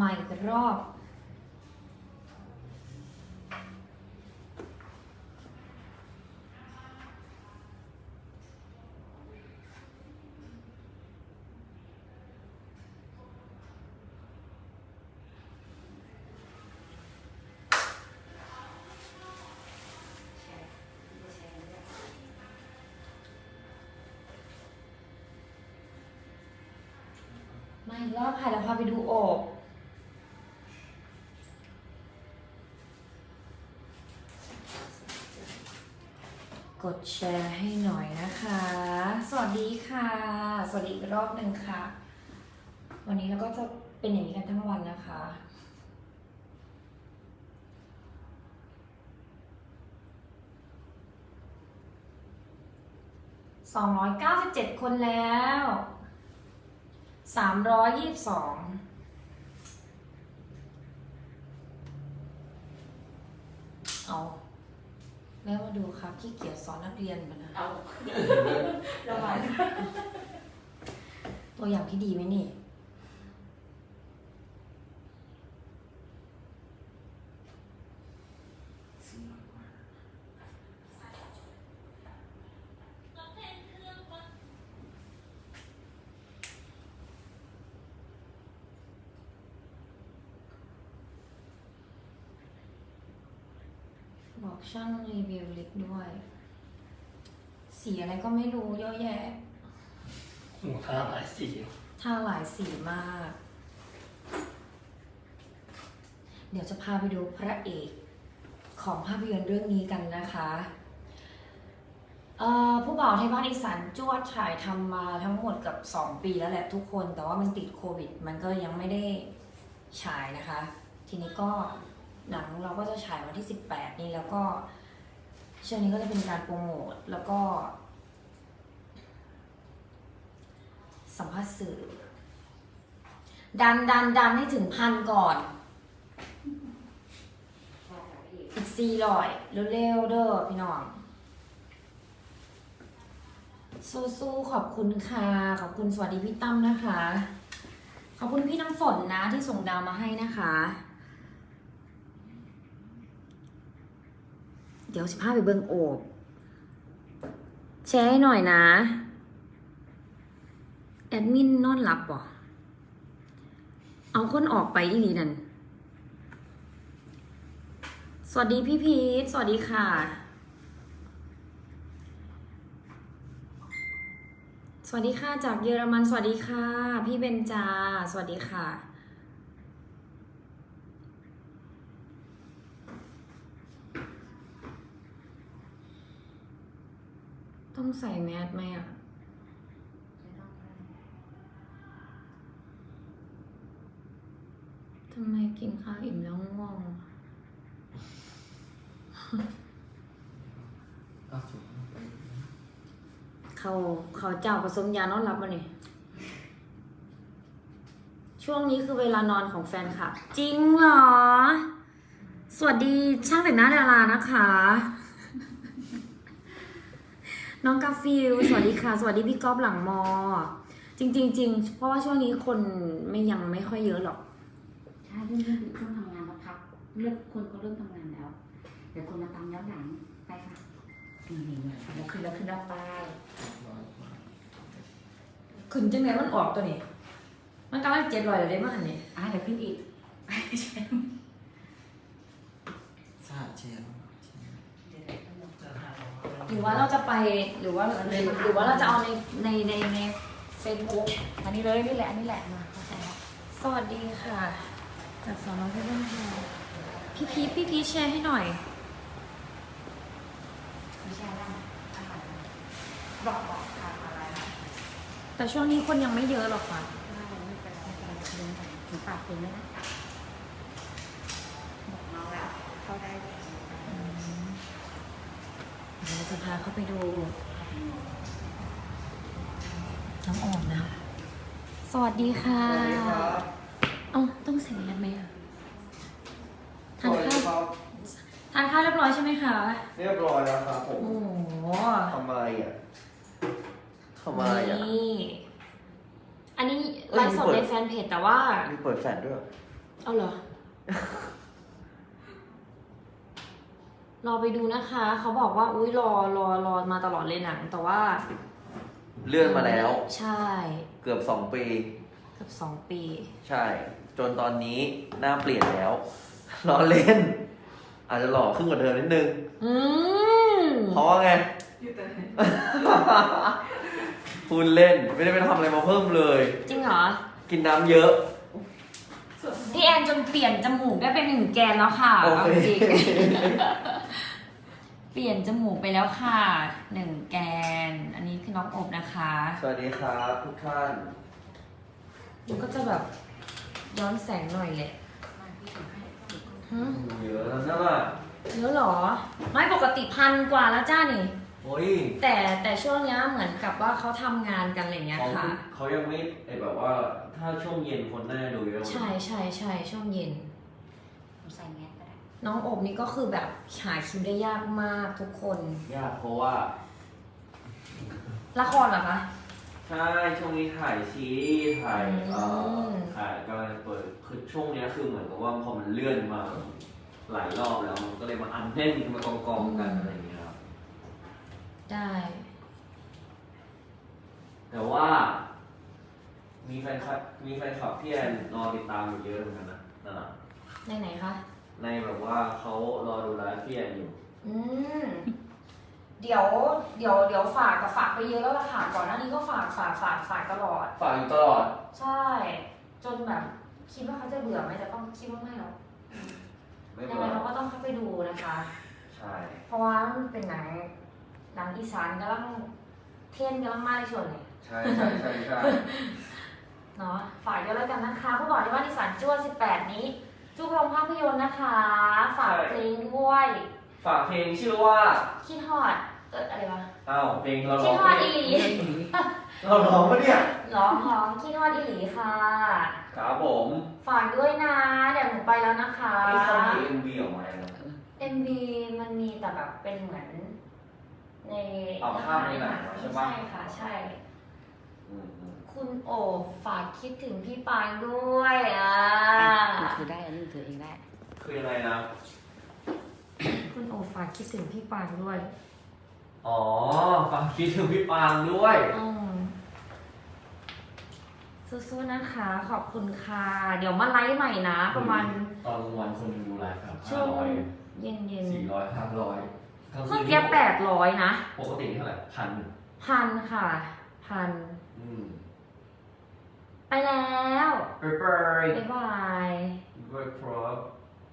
มาอีกรอบมาอีกรอบค่ะแล้วพาไปดูอบ กดแชร์ให้หน่อยนะคะ สวัสดีค่ะ สวัสดีอีกรอบหนึ่งค่ะ วันนี้เราก็จะเป็นอย่างนี้กันทั้งวันนะคะ สองร้อยเก้าสิบเจ็ดคนแล้ว สามร้อยยี่สิบสองเอา แล้วมาดูครับที่เกียจสอนนักเรียนมานะเอาระบายตัวอย่างที่ดีไหมนี่ บอกช่างรีวิวลิปด้วย สีอะไรก็ไม่รู้เยอะแยะหมูทาหลายสีท่าหลายสีมาก เดี๋ยวจะพาไปดูพระเอกของภาพยนตร์เรื่องนี้กันนะคะเอ่อผู้บ่าวไทยบ้านอีสานจวดถ่ายทำมาทั้งหมดกับ 2 ปีแล้วแหละทุกคน แต่ว่ามันติดโควิด มันก็ยังไม่ได้ฉายนะคะ ทีนี้ก็ หนังเราก็จะฉายวันที่ 18 นี้แล้วก็ช่วงนี้ก็จะเป็นการโปรโมทแล้วก็ สัมภาษณ์สื่อ ดันดันดันให้ถึงพันก่อนอีกสี่ร้อยเร็วๆเด้อพี่น้อง สู้ๆขอบคุณค่ะ ขอบคุณสวัสดีพี่ตั้มนะคะ ขอบคุณพี่น้ำฝนนะที่ส่งดาวมาให้นะคะ เดี๋ยวสิพาไปเบิงโอบแชร์ให้หน่อยนะ แอดมินนอนหลับบ่เอาคนออกไปอีหลีนั่น สวัสดีพี่พีท สวัสดีค่ะ สวัสดีค่ะจากเยอรมัน สวัสดีค่ะ พี่เบนจา สวัสดีค่ะ ต้องใส่แมสไหมอะทำไมกินข้าวอิ่มแล้วง่วงก็สูงไปเขาเขาเจ้าผสมยานอนหลับมาเนี่ยช่วงนี้คือเวลานอนของแฟนคลับ จริงเหรอ สวัสดีช่างแต่งหน้าดารานะคะ น้องกาฟิลสวัสดีค่ะ สวัสดีพี่ก๊อฟหลังมอ จริงๆจริงเพราะว่าช่วงนี้คนไม่ยังไม่ค่อยเยอะหรอก ใช่เรื่องนี้ช่วงทำงานแล้วพักเริ่มคนก็เริ่มทำงานแล้ว เดี๋ยวคนมาตามย้อนหลังไปค่ะนี่นี่นี่แล้วขึ้นแล้วขึ้นแล้วไปขึ้นจังไหนมันออกตัวนี้ มันกำลังเจ็ดรอยเลยได้มากเนี่ยอะเดี๋ยวขึ้นอีก ซาเชียน หรือ ว่าเราจะไปหรือว่าหรือว่าเราจะเอาในในในในเฟซบุ๊กอันนี้เลยนี่แหละอันนี้แหละมาสวัสดีค่ะจากสอนอเพชรบุรีพี่พีชพี่พีชแชร์ให้หน่อยแล้วอาหารบอกบอกทานอะไรนะแต่ช่วงนี้คนยังไม่เยอะหรอกค่ะไม่ไม่เป็นไรไม่เป็นไรเงาองแล้วนะบอกน้องแล้วเข้าได้ เลยเดี๋ยวเราจะพาเข้าไปดูน้องอ่อนนะ สวัสดีค่ะสวัสดีครับเอ้าต้องใส่แมสไหมอะสทานวัสดีข้าวครับทานข้าวเรียบร้อยใช่ไหมคะ เรียบร้อยแล้วครับผมโอ้โหทำไมอะทำไมอะ นี่อันนี้เอ้ยไลฟ์สดมีเปิในดแฟนเพจแต่ว่า มีเปิดแฟลชด้วย เอาเหรอ รอไปดูนะคะ เขาบอกว่าอุ้ยรอรอรอมาตลอดเลยหนัง แต่ว่าเลื่อนมาแล้ว ใช่เกือบสองปี เกับสองปี ใช่ จนตอนนี้หน้าเปลี่ยนแล้ว รอเล่น อาจจะหล่อขึ้นกว่าเดิมนิดนึงอืมเพราะว่าไงพูดเล่นไม่ได้ไปทำอะไรมาเพิ่มเลย จริงเหรอ กินน้ำเยอะพี่แอนจนเปลี่ยนจมูกได้เป็นหนึ่งแกนแล้วค่ะโอเอาเคจริง เปลี่ยนจมูกไปแล้วค่ะหนึ่งแกน อันนี้คือน้องอบนะคะสวัสดีครับทุกท่าน มันก็จะแบบย้อนแสงหน่อยแหละฮะเยอะแล้วนะล่ะเยอะเหรอ ไม่ปกติพันกว่าแล้วจ้านี่ โอ้ยแต่แต่ช่วงเนี้ยเหมือนกับว่าเขาทำงานกันอะไรอย่างเงี้ยเขาค่ะ เขายังไม่ไอแบบว่า ถ้าช่วงเย็นคนน่าดูเยอะใช่ใช่ใช่ช่วงเย็นผมใส่แมสก็ได้ น้องอบนี่ก็คือแบบหาคิวได้ยากมากทุกคน ยากเพราะว่า ละครเหรอคะ ใช่ช่วงนี้ถ่ายซีรีส์ถ่ายอืมเอ่อถ่ายกำลังจะเปิดคือช่วงเนี้ยคือเหมือนกับว่าพอมันเลื่อนมาหลายรอบแล้วมันก็เลยมาอันแน่นมากองกองๆกันอะไรอย่างเงี้ยครับ ได้ แต่ว่า มีแฟนคลับมีแฟนคลับพี่แอนรอติดตามอยู่เยอะเหมือนกันนะนั่นแหละในไหนคะ ในแบบว่าเขารอดูไลฟ์พี่แอนอยู่ อืม เดี๋ยว เดี๋ยว เดี๋ยวฝากกับฝากไปเยอะแล้วล่ะค่ะ ก่อนหน้านี้ก็ฝากฝากฝากฝากตลอด ฝากอยู่ตลอด ใช่ จนแบบคิดว่าเขาจะเบื่อไหมแต่ต้องคิดว่าไม่หรอกไม่ยัเบื่งไงอเราก็ต้องเข้าไปดูนะคะ ใช่เพราะว่ามันเป็นหนังหนังอีสานกำลังเทรนด์กำลังมาในช่วงนี้ใช่ใช่ใช่ใช่เนาะฝากเยอะแล้วกันนะคะผู้บอกที่ว่าอีสานจ้ว18 นี้ จุกโรงภาพยนตร์นะคะ ฝากเพลงด้วยฝากเพลงชื่อว่าคิดฮอดเอออะไรวะอ้าวเพลงเราคิร้ดองฮอดไม่อีหลีเราร้องปะเนี่ยร้องร้องคิดฮอดอีหลีค่ะ ครับผมฝากด้วยนะ เดี๋ยวหนูไปแล้วนะคะ ไอ้เขามีเอ็มวีออกมาแล้วนะ MV มันมีแต่แบบเป็นเหมือน ในเอาภาพในหนังมาใช่ปะ ใช่ค่ะใช่อืมอืม คุณโอฝากคิดถึงพี่ปางด้วยอะถือได้อันนี้ถือเองได้ คือยังไงนะ คุณโอฝากคิดถึงพี่ปางด้วยอ๋อฟังคิดถึงพี่ปางด้วย อืมสู้ๆนะคะ ขอบคุณค่ะ เดี๋ยวมาไลฟ์ใหม่นะ ประมาณตอนกลางวันคนหนึงดูไลฟ์ครับช่ห้าวงร้อยเย็นเย็นสี่ร้อยห้าร้อยๆเพิ่งเกียแปดร้อยนะ ปกติเท่าไหร่พันพันค่ะ พันอืม ไปแล้ว บ๊ายบาย บ๊ายบายครับ